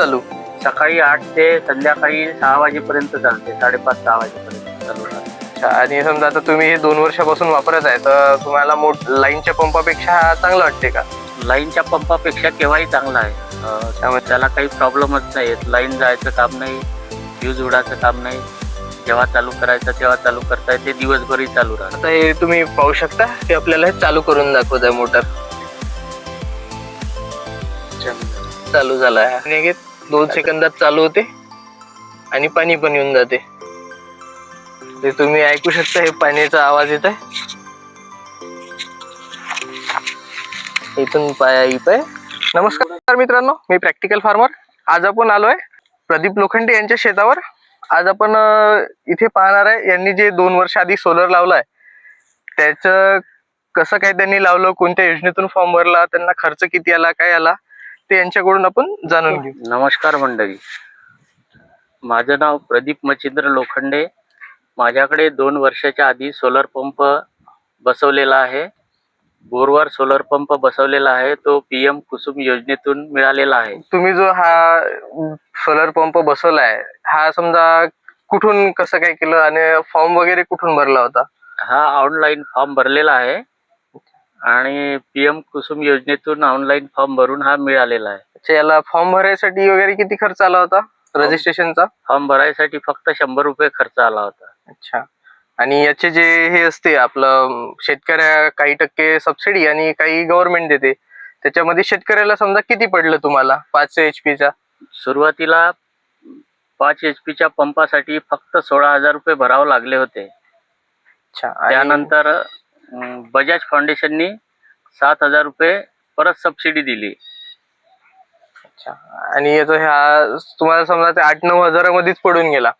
चालू. सकाळी आठ ते संध्याकाळी सहा वाजेपर्यंत चालते. साडेपाच सहा वाजेपर्यंत चालू राहते. अच्छा आणि समजा आता तुम्ही हे दोन वर्षापासून वापरत आहे तर तुम्हाला मोठ लाईनच्या पंपापेक्षा हा चांगला वाटते का? लाईनच्या पंपापेक्षा केव्हाही चांगला आहे. अं, त्यामुळे त्याला काही प्रॉब्लेमच नाही. येत लाईन जायचं काम नाही फ्यूज उडायचं काम नाही. जेव्हा चालू करायचं तेव्हा चालू करता येते. दिवसभरही चालू राहतं. आता हे तुम्ही पाहू शकता की आपल्याला हे चालू करून दाखवत आहे मोटर चालू झाला आहे. दोन सेकंदात चालू होते आणि पाणी पण येऊन जाते. ते तुम्ही ऐकू शकता हे पाण्याचा आवाज येत आहे इथून पाया इप आहे नमस्कार मित्रांनो मी प्रॅक्टिकल फार्मर आज आपण आलोय प्रदीप लोखंडे यांच्या शेतावर. आज आपण इथे पाहणार आहे यांनी जे दोन वर्ष आधी सोलर लावलाय त्याचं कसं काय त्यांनी लावलं कोणत्या योजनेतून फॉर्म भरला त्यांना खर्च किती आला काय आला ते यांच्याकडून आपण जाणून घेऊ. नमस्कार मंडळी. माझं नाव प्रदीप मच्छिंद्र लोखंडे. माझ्याकडे दोन वर्षाच्या आधी सोलर पंप बसवलेला आहे. बोरवर सोलर पंप बसवलेला आहे. तो पी एम कुसुम योजनेतून मिळालेला आहे. तुम्ही जो हा सोलर पंप बसवलाय हा समजा कुठून कसं काय केलं आणि फॉर्म वगैरे कुठून भरला होता? हा ऑनलाईन फॉर्म भरलेला आहे. आणि पी एम कुसुम योजनेतून ऑनलाईन फॉर्म भरून हा मिळालेला आहे. अच्छा याला फॉर्म भरायसाठी वगैरे किती खर्च आला होता? रजिस्ट्रेशनचा फॉर्म भरायसाठी फक्त शंभर रुपये खर्च आला होता. अच्छा. आणि याचे जे हे असते आपलं शेतकऱ्या काही टक्के सबसिडी आणि काही गव्हर्नमेंट देते त्याच्यामध्ये शेतकऱ्याला समजा किती पडलं तुम्हाला पाच एच चा? सुरुवातीला पाच एच पीच्या पंपासाठी फक्त सोळा हजार रुपये भरावे लागले होते. अच्छा आणि- त्यानंतर बजाज फाउंडेशननी सात हजार रुपये परत सबसिडी दिली. अच्छा. आणि याचा ह्या तुम्हाला समजा ते आठ नऊ हजारामध्येच पडून गेला.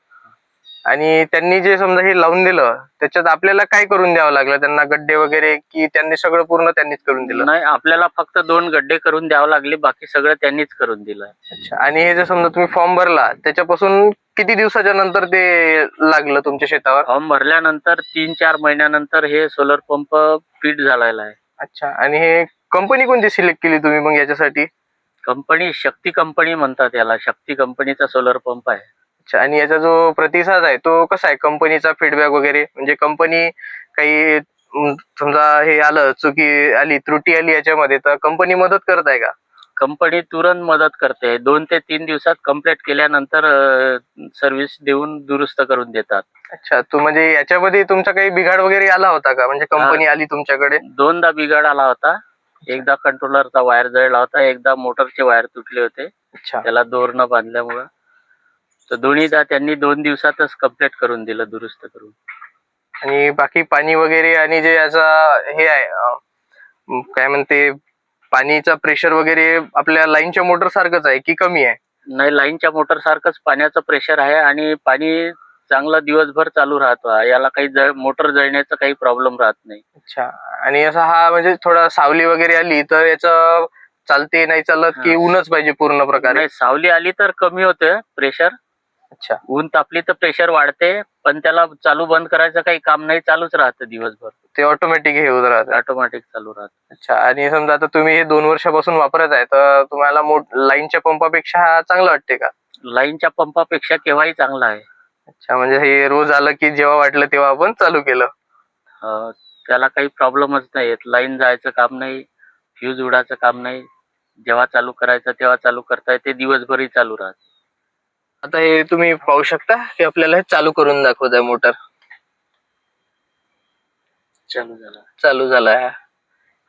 आणि त्यांनी जे समजा हे लावून दिलं त्याच्यात आपल्याला काय करून द्यावं लागलं? त्यांना गड्डे वगैरे की त्यांनी सगळं पूर्ण त्यांनीच करून दिलं? नाही आपल्याला फक्त दोन गड्डे करून द्यावे लागले बाकी सगळं त्यांनीच करून दिलं. अच्छा. आणि हे जे समजा तुम्ही फॉर्म भरला त्याच्यापासून किती दिवसाच्या नंतर ते लागलं तुमच्या शेतावर? फॉर्म भरल्यानंतर तीन चार महिन्यानंतर हे सोलर पंप फिट झालेला आहे. अच्छा. आणि हे कंपनी कोणती सिलेक्ट केली तुम्ही मग याच्यासाठी? कंपनी शक्ती कंपनी म्हणतात याला. शक्ती कंपनीचा सोलर पंप आहे. अच्छा आणि याचा जो प्रतिसाद आहे तो कसा आहे? कंपनीचा फीडबॅक वगैरे? म्हणजे कंपनी काही अं, समजा हे आलं चुकी आली त्रुटी आली याच्यामध्ये तर कंपनी मदत करत आहे का? कंपनी तुरंत मदत करते. दोन ते तीन दिवसात कंप्लीट केल्यानंतर सर्व्हिस देऊन दुरुस्त करून देतात. अच्छा तो म्हणजे याच्यामध्ये तुमचा काही बिघाड वगैरे आला होता का? म्हणजे कंपनी आली तुमच्याकडे? दोनदा बिघाड आला होता. एकदा कंट्रोलरचा वायर जळला होता. एकदा मोटरचे वायर तुटले होते. अच्छा. त्याला दोरनं बांधल्यामुळं. तर दोन्हीदा त्यांनी दोन दिवसातच कंप्लीट करून दिलं दुरुस्त करून. आणि बाकी पाणी वगैरे आणि जे याचा हे आहे अं, काय म्हणते पाणीचा प्रेशर वगैरे आपल्या लाईनच्या मोटर सारखंच आहे की कमी आहे? नाही लाईनच्या मोटर सारखंच पाण्याचं प्रेशर आहे आणि पाणी चांगलं दिवसभर चालू राहतो. याला काही जळ मोटर जळण्याचा काही प्रॉब्लेम राहत नाही. अच्छा. आणि असा हा म्हणजे थोडा सावली वगैरे आली तर याचं चालते नाही चालत की हा. ऊनच पाहिजे पूर्ण प्रकारे? नाही सावली आली तर कमी होते प्रेशर अच्छा. ऊन तापली तर प्रेशर वाढते पण त्याला चालू बंद करायचं काही काम नाही चालूच राहतं दिवसभर. ते ऑटोमॅटिक हे होत राहतं. ऑटोमॅटिक चालू राहतं. अच्छा आणि समजा आता तुम्ही हे दोन वर्षापासून वापरत आहे तर तुम्हाला मोठ लाईनच्या पंपापेक्षा हा चांगला वाटते का? लाईनच्या पंपापेक्षा केव्हाही चांगला आहे. अच्छा म्हणजे हे रोज आलं की जेव्हा वाटलं तेव्हा आपण चालू केलं. अं, त्याला काही प्रॉब्लेमच नाही येत लाईन जायचं काम नाही फ्यूज उडायचं काम नाही. जेव्हा चालू करायचं तेव्हा चालू करता येते दिवसभरही चालू राहते. आता हे तुम्ही पाहू शकता की आपल्याला हे चालू करून दाखवत आहे मोटर. चालू झाला. चालू झाला आहे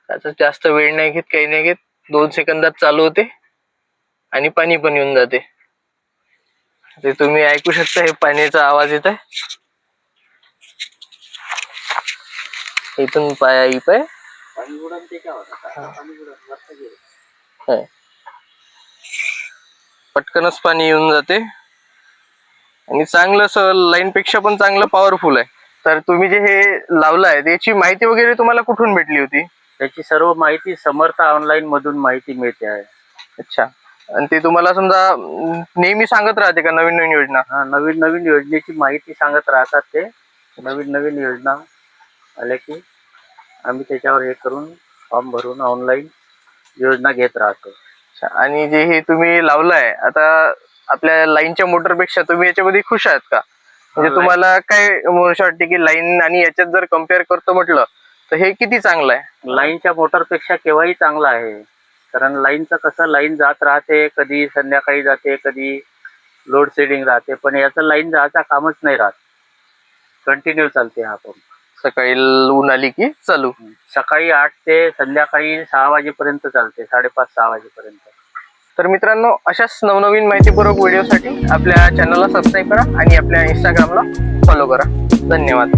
त्याचा जास्त वेळ नाही घेत काही नाही घेत. दोन सेकंदात चालू होते आणि पाणी पण येऊन जाते. ते तुम्ही ऐकू शकता हे पाण्याचा आवाज येत आहे इथून पाया गेलं. आहे. पटकनच पाणी येऊन जाते. आणि चांगलं लाईन पेक्षा पण चांगलं पॉवरफुल आहे. तर तुम्ही जे हे लावलं आहे त्याची माहिती वगैरे तुम्हाला कुठून भेटली होती? त्याची सर्व माहिती समर्थ ऑनलाईन मधून माहिती मिळते आहे. अच्छा. आणि ते तुम्हाला समजा नेहमी सांगत राहते का नवीन नवीन योजना? हा नवीन नवीन योजनेची माहिती सांगत राहतात ते. नवीन नवीन योजना आल्या की आम्ही त्याच्यावर हे करून फॉर्म भरून ऑनलाईन योजना घेत राहतो. अच्छा. आणि जे हे तुम्ही लावलंय आता आपल्या लाईनच्या मोटरपेक्षा तुम्ही याच्यामध्ये खुश आहात का? म्हणजे तुम्हाला काय म्हणू वाटते की लाईन आणि याच्यात जर कंपेअर करतो म्हटलं तर हे किती चांगलं आहे? लाईनच्या मोटरपेक्षा केव्हाही चांगला आहे. कारण लाईनचं कसं लाईन जात राहते कधी संध्याकाळी जाते कधी लोड शेडिंग राहते पण याचं लाईन जायचा कामच नाही राहत. कंटिन्यू चालते हा पंप सकाळी ऊन आली की चालू. सकाळी आठ ते संध्याकाळी सहा वाजेपर्यंत चालते साडेपाच सहा वाजेपर्यंत. तर मित्रांनो अशाच नवनवीन माहितीपूर्वक व्हिडिओसाठी आपल्या चॅनलला सबस्क्राईब करा आणि आपल्या इंस्टाग्रामला फॉलो करा. धन्यवाद.